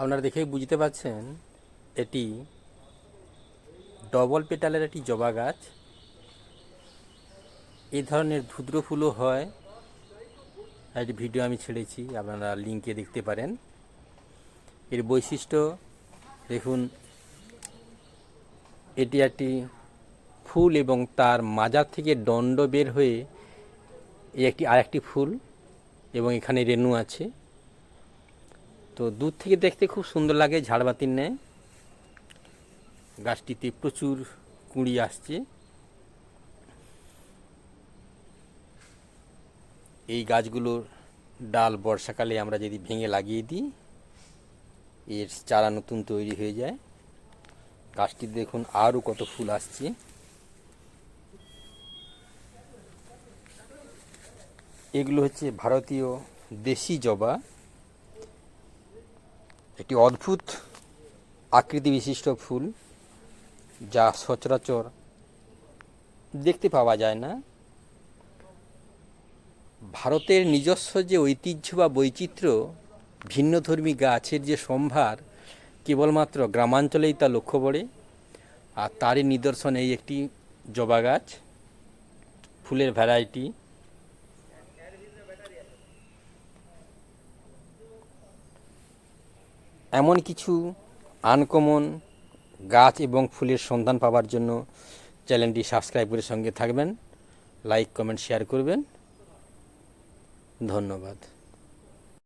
আপনারা দেখেই বুঝতে পারছেন, এটি ডবল পেটালের একটি জবা গাছ। এই ধরনের ধুদ্র ফুলও হয়। একটি ভিডিও আমি ছেড়েছি, আপনারা লিঙ্কে দেখতে পারেন। এর বৈশিষ্ট্য, দেখুন, এটি একটি ফুল এবং তার মাজার থেকে দণ্ড বের হয়ে এই একটি, আরেকটি ফুল এবং এখানে রেণু আছে। তো দূর থেকে দেখতে খুব সুন্দর লাগে ঝাড়বাতির ন্যায়। গাছটিতে প্রচুর কুঁড়ি আসছে। এই গাছগুলোর ডাল বর্ষাকালে আমরা যদি ভেঙে লাগিয়ে দিই, এর চারা নতুন তৈরি হয়ে যায়। গাছটি দেখুন আরও কত ফুল আসছে। এগুলো হচ্ছে ভারতীয় দেশি জবা। একটি অদ্ভুত আকৃতি বিশিষ্ট ফুল, যা সচরাচর দেখতে পাওয়া যায় না। ভারতের নিজস্ব যে ঐতিহ্য বা বৈচিত্র্য ভিন্নধর্মী গাছের যে সম্ভার, কেবলমাত্র গ্রামাঞ্চলেই তা লক্ষ্য পড়ে আর তারই নিদর্শন এই একটি জবা গাছ, ফুলের ভ্যারাইটি এমন কিছু আনকমন গাছ এবং ফুলের সন্ধান পাওয়ার জন্য চ্যানেলটি সাবস্ক্রাইব করে সঙ্গে থাকবেন লাইক কমেন্ট শেয়ার করবেন। ধন্যবাদ।